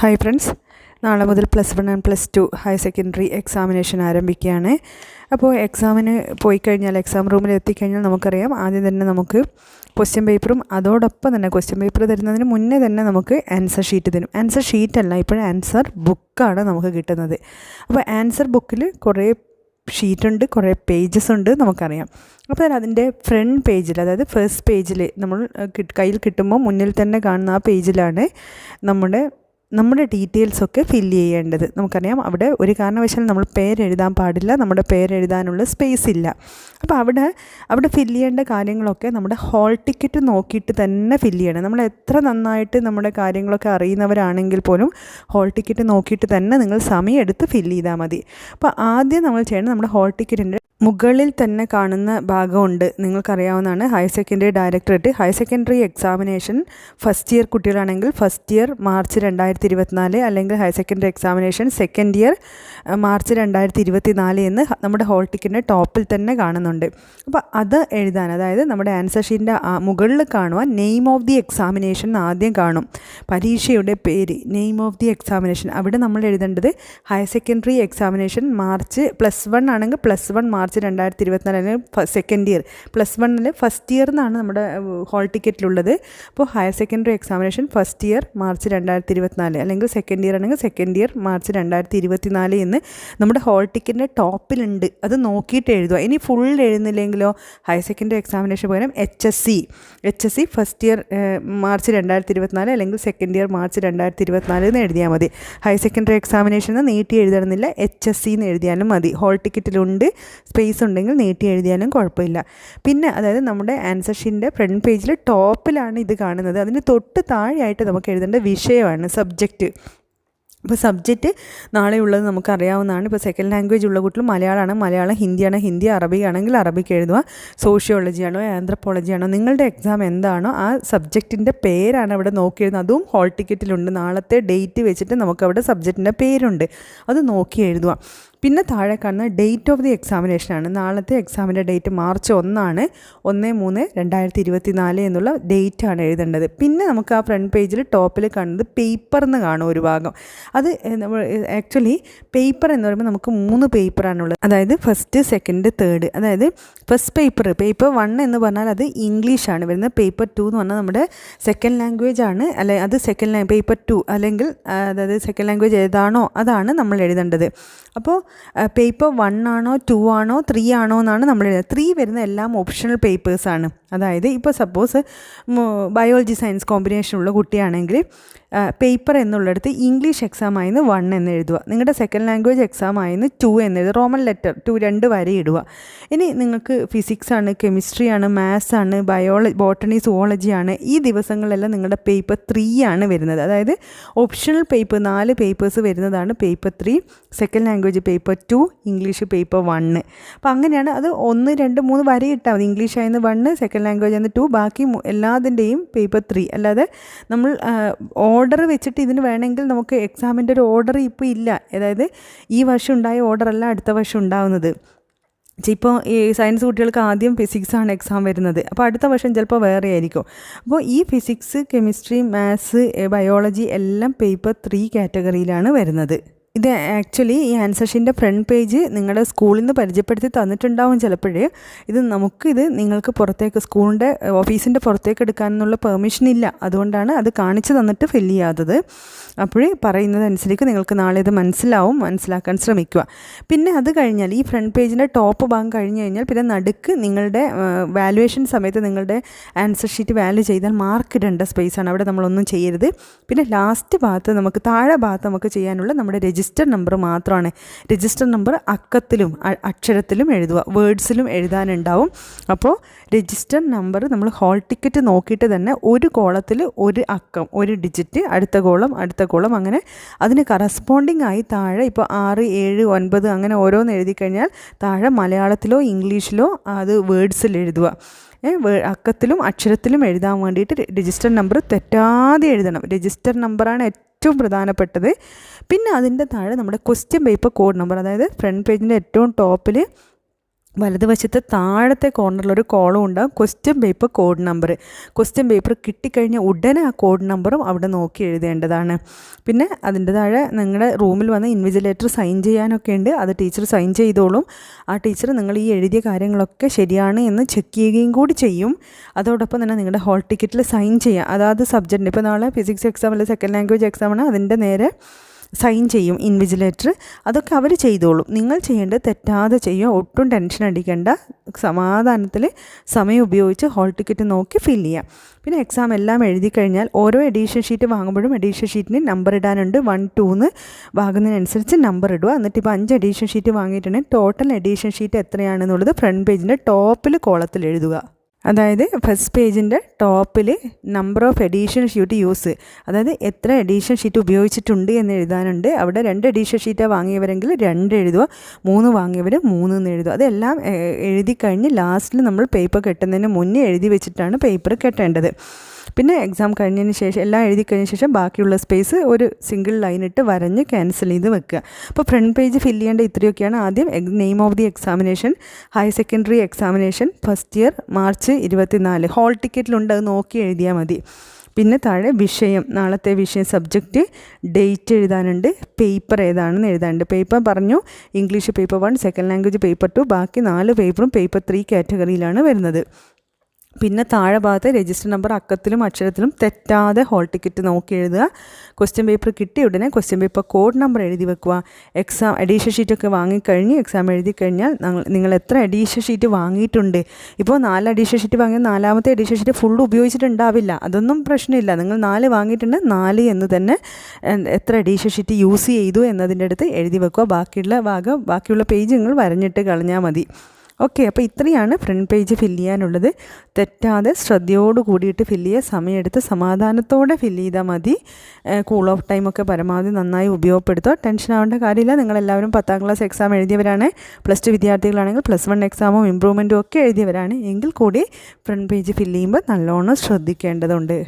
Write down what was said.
Hi friends നാളെ മുതൽ plus one and plus two higher secondary examination ആരംഭിക്കുകയാണ്. അപ്പോൾ എക്സാമിന് പോയി കഴിഞ്ഞാൽ എക്സാം റൂമിൽ എത്തിക്കഴിഞ്ഞാൽ നമുക്കറിയാം ആദ്യം തന്നെ നമുക്ക് ക്വസ്റ്റ്യൻ പേപ്പറും അതോടൊപ്പം തന്നെ ക്വസ്റ്റ്യൻ പേപ്പർ തരുന്നതിന് മുന്നേ തന്നെ നമുക്ക് ആൻസർ ഷീറ്റ് തരും. ആൻസർ ഷീറ്റ് അല്ല ഇപ്പോൾ ആൻസർ ബുക്കാണ് നമുക്ക് കിട്ടുന്നത്. അപ്പോൾ ആൻസർ ബുക്കിൽ കുറേ ഷീറ്റുണ്ട് കുറേ പേജസ് ഉണ്ട് നമുക്കറിയാം. അപ്പോൾ അതിന്റെ ഫ്രണ്ട് പേജിൽ അതായത് ഫസ്റ്റ് പേജിൽ നമ്മൾ കയ്യിൽ കിട്ടുമ്പോൾ മുന്നിൽ തന്നെ കാണുന്ന ആ പേജിലാണ് നമ്മുടെ നമ്മുടെ ഡീറ്റെയിൽസൊക്കെ ഫില്ല് ചെയ്യേണ്ടത്. നമുക്കറിയാം അവിടെ ഒരു കാരണവശാലും നമ്മൾ പേരെഴുതാൻ പാടില്ല നമ്മുടെ പേരെഴുതാനുള്ള സ്പേസ് ഇല്ല. അപ്പോൾ അവിടെ അവിടെ ഫില്ല് ചെയ്യേണ്ട കാര്യങ്ങളൊക്കെ നമ്മുടെ ഹോൾ ടിക്കറ്റ് നോക്കിയിട്ട് തന്നെ ഫില്ല് ചെയ്യണം. നമ്മൾ എത്ര നന്നായിട്ട് നമ്മുടെ കാര്യങ്ങളൊക്കെ അറിയുന്നവരാണെങ്കിൽ പോലും ഹോൾ ടിക്കറ്റ് നോക്കിയിട്ട് തന്നെ നിങ്ങൾ സമയം എടുത്ത് ഫില്ല് ചെയ്താൽ മതി. അപ്പോൾ ആദ്യം നമ്മൾ ചെയ്യേണ്ടത് നമ്മുടെ ഹോൾ ടിക്കറ്റിന്റെ മുകളിൽ തന്നെ കാണുന്ന ഭാഗമുണ്ട്. നിങ്ങൾക്കറിയാവുന്നതാണ്. Higher secondary directorate higher secondary examination first year കുട്ടികളാണെങ്കിൽ ഫസ്റ്റ് ഇയർ മാർച്ച് രണ്ടായിരത്തി ഇരുപത്തിനാല് അല്ലെങ്കിൽ higher secondary examination second year March രണ്ടായിരത്തി ഇരുപത്തി നാല് എന്ന് നമ്മുടെ ഹോൾ ടിക്കറ്റിന്റെ ടോപ്പിൽ തന്നെ കാണുന്നുണ്ട്. അപ്പോൾ അത് എഴുതാൻ അതായത് നമ്മുടെ ആൻസർ ഷീറ്റിന്റെ മുകളിൽ കാണുവാൻ നെയിം ഓഫ് ദി എക്സാമിനേഷൻ ആദ്യം കാണും. പരീക്ഷയുടെ പേര് നെയിം ഓഫ് ദി എക്സാമിനേഷൻ അവിടെ നമ്മൾ എഴുതേണ്ടത് higher secondary examination March plus one ആണെങ്കിൽ പ്ലസ് വൺ മാർച്ച് രണ്ടായിരത്തി ഇരുപത്തിനാല് അല്ലെങ്കിൽ സെക്കൻഡ് ഇയർ പ്ലസ് വണ്ണിൽ ഫസ്റ്റ് ഇയർ എന്നാണ് നമ്മുടെ ഹോൾ ടിക്കറ്റിലുള്ളത് അപ്പോൾ higher secondary examination first year March രണ്ടായിരത്തി ഇരുപത്തിനാല് അല്ലെങ്കിൽ സെക്കൻഡ് ഇയർ ആണെങ്കിൽ സെക്കൻഡ് ഇയർ മാർച്ച് രണ്ടായിരത്തി ഇരുപത്തിനാല് എന്ന് നമ്മുടെ ഹോൾ ടിക്കറ്റിന്റെ ടോപ്പിലുണ്ട് അത് നോക്കിയിട്ട് എഴുതുക. ഇനി ഫുൾ എഴുതുന്നില്ലെങ്കിലോ? ഹയർ സെക്കൻഡറി എക്സാമിനേഷൻ പകരം H S C H S C first year March രണ്ടായിരത്തി ഇരുപത്തിനാല് അല്ലെങ്കിൽ സെക്കൻഡ് ഇയർ മാർച്ച് രണ്ടായിരത്തി ഇരുപത്തിനാല് എന്ന് എഴുതിയാൽ മതി ഹയർ സെക്കൻഡറി എക്സാമിനേഷൻ നീട്ടി എഴുതണമെന്നില്ല. എച്ച് എസ് സി എന്ന് എഴുതിയാലും മതി. ഹോൾ ടിക്കറ്റിലുണ്ട് സ്പേസ് ഉണ്ടെങ്കിൽ നീട്ടി എഴുതിയാലും കുഴപ്പമില്ല. പിന്നെ അതായത് നമ്മുടെ ആൻസർ ഷീറ്റിന്റെ ഫ്രണ്ട് പേജിൽ ടോപ്പിലാണ് ഇത് കാണുന്നത്. അതിന് തൊട്ട് താഴെയായിട്ട് നമുക്ക് എഴുതേണ്ട വിഷയമാണ് സബ്ജക്റ്റ് ഇപ്പോൾ സബ്ജക്റ്റ് നാളെ ഉള്ളത് നമുക്കറിയാവുന്നതാണ്. ഇപ്പോൾ സെക്കൻഡ് ലാംഗ്വേജ് ഉള്ള കുട്ടികൾ മലയാളമാണ്. മലയാളം ഹിന്ദിയാണ്. ഹിന്ദി അറബി ആണെങ്കിൽ അറബിക്ക് എഴുതുക. സോഷ്യോളജി ആണോ ആന്ത്രപ്പോളജി ആണോ നിങ്ങളുടെ എക്സാം എന്താണോ ആ സബ്ജക്റ്റിന്റെ പേരാണ് അവിടെ നോക്കി എഴുതുന്നത് അതും ഹോൾ ടിക്കറ്റിലുണ്ട് നാളത്തെ ഡേറ്റ് വെച്ചിട്ട് നമുക്കവിടെ സബ്ജക്റ്റിന്റെ പേരുണ്ട്. അത് നോക്കി എഴുതുക. പിന്നെ താഴെ കാണുന്ന ഡേറ്റ് ഓഫ് ദി എക്സാമിനേഷനാണ് നാളത്തെ എക്സാമിന്റെ ഡേറ്റ് മാർച്ച് ഒന്നാണ്. ഒന്ന് മൂന്ന് രണ്ടായിരത്തി ഇരുപത്തി നാല് എന്നുള്ള ആണ് എഴുതേണ്ടത്. പിന്നെ നമുക്ക് ആ ഫ്രണ്ട് പേജിൽ ടോപ്പിൽ കാണുന്നത് പേപ്പർ എന്ന് കാണും ഒരു ഭാഗം. അത് നമ്മൾ ആക്ച്വലി പേപ്പർ എന്ന് പറയുമ്പോൾ നമുക്ക് മൂന്ന് പേപ്പറാണുള്ളത് അതായത് ഫസ്റ്റ് സെക്കൻഡ് തേർഡ് അതായത് ഫസ്റ്റ് പേപ്പർ പേപ്പർ വൺ എന്ന് പറഞ്ഞാൽ അത് ഇംഗ്ലീഷാണ് വരുന്നത് പേപ്പർ ടു എന്ന് പറഞ്ഞാൽ നമ്മുടെ സെക്കൻഡ് ലാംഗ്വേജ് ആണ്. അല്ലെ അത് സെക്കൻഡ് പേപ്പർ ടു അല്ലെങ്കിൽ അതായത് സെക്കൻഡ് ലാംഗ്വേജ് ഏതാണോ അതാണ് നമ്മൾ എഴുതേണ്ടത്. അപ്പോൾ പേപ്പർ വൺ ആണോ ടു ആണോ ത്രീ ആണോ എന്നാണ് നമ്മൾ ത്രീ വരുന്ന എല്ലാം ഓപ്ഷണൽ പേപ്പേഴ്സാണ് അതായത് ഇപ്പോൾ സപ്പോസ് ബയോളജി സയൻസ് കോമ്പിനേഷനുള്ള കുട്ടിയാണെങ്കിൽ പേപ്പർ എന്നുള്ളിടത്ത് ഇംഗ്ലീഷ് എക്സാം ആയിരുന്നു വൺ എന്ന് എഴുതുക. നിങ്ങളുടെ സെക്കൻഡ് ലാംഗ്വേജ് എക്സാം ആയിരുന്നു ടു എന്ന് എഴുതുക. റോമൻ ലെറ്റർ ടു രണ്ട് വരെ ഇടുക. ഇനി നിങ്ങൾക്ക് ഫിസിക്സ് ആണ് കെമിസ്ട്രി ആണ് മാത്സ് ആണ് ബയോളജി ബോട്ടണി സുവോളജി ആണ് ഈ ദിവസങ്ങളിലെല്ലാം നിങ്ങളുടെ പേപ്പർ ത്രീ ആണ് വരുന്നത്. അതായത് ഓപ്ഷണൽ പേപ്പർ നാല് പേപ്പേഴ്സ് വരുന്നതാണ് paper three second language paper two English paper one അപ്പോൾ അങ്ങനെയാണ് അത് ഒന്ന് രണ്ട് മൂന്ന് വരെ ഇട്ടാൽ മതി. ഇംഗ്ലീഷ് ആയിരുന്നു വണ്ണ് സെക്കൻഡ് ലാംഗ്വേജ് ആണ് ടു ബാക്കി എല്ലാതിന്റെയും പേപ്പർ ത്രീ അല്ലാതെ നമ്മൾ ഓർഡർ വെച്ചിട്ട് ഇതിന് വേണമെങ്കിൽ നമുക്ക് എക്സാമിന്റെ ഒരു ഓർഡർ ഇപ്പോൾ ഇല്ല. അതായത് ഈ വർഷം ഉണ്ടായ ഓർഡർ അല്ല അടുത്ത വർഷം ഉണ്ടാകുന്നത് ഇപ്പോൾ ഈ സയൻസ് കുട്ടികൾക്ക് ആദ്യം ഫിസിക്സാണ് എക്സാം വരുന്നത്. അപ്പോൾ അടുത്ത വർഷം ചിലപ്പോൾ വേറെ ആയിരിക്കും. അപ്പോൾ ഈ ഫിസിക്സ് കെമിസ്ട്രി മാത്സ് ബയോളജി എല്ലാം പേപ്പർ ത്രീ കാറ്റഗറിയിലാണ് വരുന്നത്. ഇത് ആക്ച്വലി ഈ ആൻസർ ഷീറ്റിന്റെ ഫ്രണ്ട് പേജ് നിങ്ങളുടെ സ്കൂളിൽ നിന്ന് പരിചയപ്പെടുത്തി തന്നിട്ടുണ്ടാവും ചിലപ്പോഴേ. ഇത് നമുക്കിത് നിങ്ങൾക്ക് പുറത്തേക്ക് സ്കൂളിന്റെ ഓഫീസിന്റെ പുറത്തേക്ക് എടുക്കാനെന്നുള്ള പെർമിഷൻ ഇല്ല. അതുകൊണ്ടാണ് അത് കാണിച്ചു തന്നിട്ട് ഫില്ല് ചെയ്യാത്തത്. അപ്പോഴേ പറയുന്നതനുസരിച്ച് നിങ്ങൾക്ക് നാളെ ഇത് മനസ്സിലാവും മനസ്സിലാക്കാൻ ശ്രമിക്കുക. പിന്നെ അത് കഴിഞ്ഞാൽ ഈ ഫ്രണ്ട് പേജിന്റെ ടോപ്പ് ഭാഗം കഴിഞ്ഞ് കഴിഞ്ഞാൽ പിന്നെ നടുക്ക് നിങ്ങളുടെ വാലുവേഷൻ സമയത്ത് നിങ്ങളുടെ ആൻസർ ഷീറ്റ് വാല്യൂ ചെയ്താൽ മാർക്ക് ഇടേണ്ട സ്പേസാണ് അവിടെ നമ്മളൊന്നും ചെയ്യരുത്. പിന്നെ ലാസ്റ്റ് ഭാഗത്ത് നമുക്ക് താഴെ ഭാഗത്ത് നമുക്ക് ചെയ്യാനുള്ള നമ്മുടെ രജിസ്റ്റർ നമ്പർ മാത്രമാണ് രജിസ്റ്റർ നമ്പർ അക്കത്തിലും അക്ഷരത്തിലും എഴുതുക. വേർഡ്സിലും എഴുതാനുണ്ടാവും. അപ്പോൾ രജിസ്റ്റർ നമ്പർ നമ്മൾ ഹോൾ ടിക്കറ്റ് നോക്കിയിട്ട് തന്നെ ഒരു കോളത്തിൽ ഒരു അക്കം ഒരു ഡിജിറ്റ് അടുത്ത കോളം അടുത്ത കോളം അങ്ങനെ അതിന് കറസ്പോണ്ടിങ് ആയി താഴെ ഇപ്പോൾ ആറ് ഏഴ് ഒൻപത് അങ്ങനെ ഓരോന്ന് എഴുതി കഴിഞ്ഞാൽ താഴെ മലയാളത്തിലോ ഇംഗ്ലീഷിലോ അത് വേർഡ്സിൽ എഴുതുക. അക്കത്തിലും അക്ഷരത്തിലും എഴുതാൻ വേണ്ടിയിട്ട് രജിസ്റ്റർ നമ്പർ തെറ്റാതെ എഴുതണം. രജിസ്റ്റർ നമ്പറാണ് ഏറ്റവും പ്രധാനപ്പെട്ടത്. പിന്നെ അതിന്റെ താഴെ നമ്മുടെ ക്വസ്റ്റ്യൻ പേപ്പർ കോഡ് നമ്പർ അതായത് ഫ്രണ്ട് പേജിന്റെ ഏറ്റവും ടോപ്പിൽ വലതുവശത്ത് താഴത്തെ കോർണറിൽ ഒരു കോളം ഉണ്ടാകും question paper code number question paper കിട്ടിക്കഴിഞ്ഞ ഉടനെ ആ കോഡ് നമ്പറും അവിടെ നോക്കി എഴുതേണ്ടതാണ്. പിന്നെ അതിന്റെ താഴെ നിങ്ങളുടെ റൂമിൽ വന്ന് ഇൻവിജിലേറ്റർ സൈൻ ചെയ്യാനൊക്കെ ഉണ്ട്. അത് ടീച്ചർ സൈൻ ചെയ്തോളും. ആ ടീച്ചർ നിങ്ങൾ ഈ എഴുതിയ കാര്യങ്ങളൊക്കെ ശരിയാണ് എന്ന് ചെക്ക് ചെയ്യുകയും കൂടി ചെയ്യും. അതോടൊപ്പം തന്നെ നിങ്ങളുടെ ഹോൾ ടിക്കറ്റിൽ സൈൻ ചെയ്യാം. അതാത് സബ്ജക്റ്റിന് ഇപ്പോൾ നാളെ ഫിസിക്സ് എക്സാം അല്ലെങ്കിൽ സെക്കൻഡ് ലാംഗ്വേജ് എക്സാമാണ് അതിന്റെ നേരെ സൈൻ ചെയ്യും ഇൻവിജിലേറ്റർ അതൊക്കെ അവർ ചെയ്തോളും. നിങ്ങൾ ചെയ്യേണ്ടത് തെറ്റാതെ ചെയ്യുക. ഒട്ടും ടെൻഷൻ അടിക്കേണ്ട. സമാധാനത്തിൽ സമയം ഉപയോഗിച്ച് ഹോൾ ടിക്കറ്റ് നോക്കി ഫിൽ ചെയ്യാം. പിന്നെ എക്സാം എല്ലാം എഴുതി കഴിഞ്ഞാൽ ഓരോ എഡീഷൻ ഷീറ്റ് വാങ്ങുമ്പോഴും എഡീഷൻ ഷീറ്റിന് നമ്പർ ഇടാനുണ്ട്. വൺ ടൂന്ന് വാങ്ങുന്നതിനനുസരിച്ച് നമ്പർ ഇടുക. എന്നിട്ട് ഇപ്പോൾ അഞ്ച് എഡീഷൻ ഷീറ്റ് വാങ്ങിയിട്ടുണ്ടെങ്കിൽ ടോട്ടൽ എഡീഷൻ ഷീറ്റ് എത്രയാണെന്നുള്ളത് ഫ്രണ്ട് പേജിന്റെ ടോപ്പിൽ കോളത്തിൽ എഴുതുക. അതായത് ഫസ്റ്റ് പേജിന്റെ ടോപ്പിൽ number of addition sheet use അതായത് എത്ര എഡീഷൻ ഷീറ്റ് ഉപയോഗിച്ചിട്ടുണ്ട് എന്ന് എഴുതാനുണ്ട്. അവിടെ രണ്ട് എഡീഷൻ ഷീറ്റാണ് വാങ്ങിയവരെങ്കിൽ രണ്ട് എഴുതുക മൂന്ന് വാങ്ങിയവർ മൂന്ന് എന്ന് എഴുതുക. അതെല്ലാം എഴുതി കഴിഞ്ഞ് ലാസ്റ്റിൽ നമ്മൾ പേപ്പർ കെട്ടുന്നതിന് മുന്നേ എഴുതി വെച്ചിട്ടാണ് പേപ്പർ കെട്ടേണ്ടത്. പിന്നെ എക്സാം കഴിഞ്ഞതിന് ശേഷം എല്ലാം എഴുതി കഴിഞ്ഞ ശേഷം ബാക്കിയുള്ള സ്പേസ് ഒരു സിംഗിൾ ലൈൻ ഇട്ട് വരഞ്ഞ് ക്യാൻസൽ ചെയ്ത് വെക്കുക. അപ്പോൾ ഫ്രണ്ട് പേജ് ഫില്ല് ചെയ്യേണ്ട ഇത്രയൊക്കെയാണ് ആദ്യം name of the examination higher secondary examination first year March ഇരുപത്തിനാല്. ഹോൾ ടിക്കറ്റിലുണ്ട് അത് നോക്കി എഴുതിയാൽ മതി. പിന്നെ താഴെ വിഷയം നാളത്തെ വിഷയം സബ്ജക്റ്റ് ഡേറ്റ് എഴുതാനുണ്ട് പേപ്പർ ഏതാണെന്ന് എഴുതാനുണ്ട്. പേപ്പർ പറഞ്ഞു English paper one second language paper two ബാക്കി നാല് പേപ്പറും പേപ്പർ ത്രീ കാറ്റഗറിയിലാണ് വരുന്നത്. പിന്നെ താഴെ ഭാഗത്ത് രജിസ്റ്റർ നമ്പർ അക്കത്തിലും അക്ഷരത്തിലും തെറ്റാതെ ഹോൾ ടിക്കറ്റ് നോക്കി എഴുതുക. ക്വസ്റ്റ്യൻ പേപ്പർ കിട്ടിയ ഉടനെ ക്വസ്റ്റ്യൻ പേപ്പർ കോഡ് നമ്പർ എഴുതി വെക്കുക. എക്സാം അഡീഷൻ ഷീറ്റൊക്കെ വാങ്ങിക്കഴിഞ്ഞ് എക്സാം എഴുതി കഴിഞ്ഞാൽ നിങ്ങൾ- എത്ര അഡീഷൻ ഷീറ്റ് വാങ്ങിയിട്ടുണ്ട്? ഇപ്പോൾ നാല് അഡീഷൻ ഷീറ്റ് വാങ്ങിയ നാലാമത്തെ അഡീഷൻ ഷീറ്റ് ഫുൾ ഉപയോഗിച്ചിട്ടുണ്ടാവില്ല. അതൊന്നും പ്രശ്നമില്ല. നിങ്ങൾ നാല് വാങ്ങിയിട്ടുണ്ട് നാല് എന്ന് തന്നെ എത്ര അഡീഷൻ ഷീറ്റ് യൂസ് ചെയ്തു എന്നതിന്റെ അടുത്ത് എഴുതി വെക്കുക. ബാക്കിയുള്ള ഭാഗം ബാക്കിയുള്ള പേജ് നിങ്ങൾ വരഞ്ഞിട്ട് കളഞ്ഞാൽ മതി. ഓക്കെ അപ്പോൾ ഇത്രയാണ് ഫ്രണ്ട് പേജ് ഫില്ല് ചെയ്യാനുള്ളത്. തെറ്റാതെ ശ്രദ്ധയോട് കൂടിയിട്ട് ഫില്ല് ചെയ്യുക സമയമെടുത്ത് സമാധാനത്തോടെ ഫില്ല് ചെയ്താൽ മതി. കൂൾ ഓഫ് ടൈമൊക്കെ പരമാവധി നന്നായി ഉപയോഗപ്പെടുത്തുക. ടെൻഷൻ ആവേണ്ട കാര്യമില്ല. നിങ്ങളെല്ലാവരും പത്താം ക്ലാസ് എക്സാം എഴുതിയവരാണ്. പ്ലസ് ടു വിദ്യാർത്ഥികളാണെങ്കിൽ പ്ലസ് വൺ എക്സാമും ഇമ്പ്രൂവ്മെന്റും ഒക്കെ എഴുതിയവരാണ്. എങ്കിൽ കൂടി ഫ്രണ്ട് പേജ് ഫില്ല് ചെയ്യുമ്പോൾ നല്ലോണം ശ്രദ്ധിക്കേണ്ടതുണ്ട്.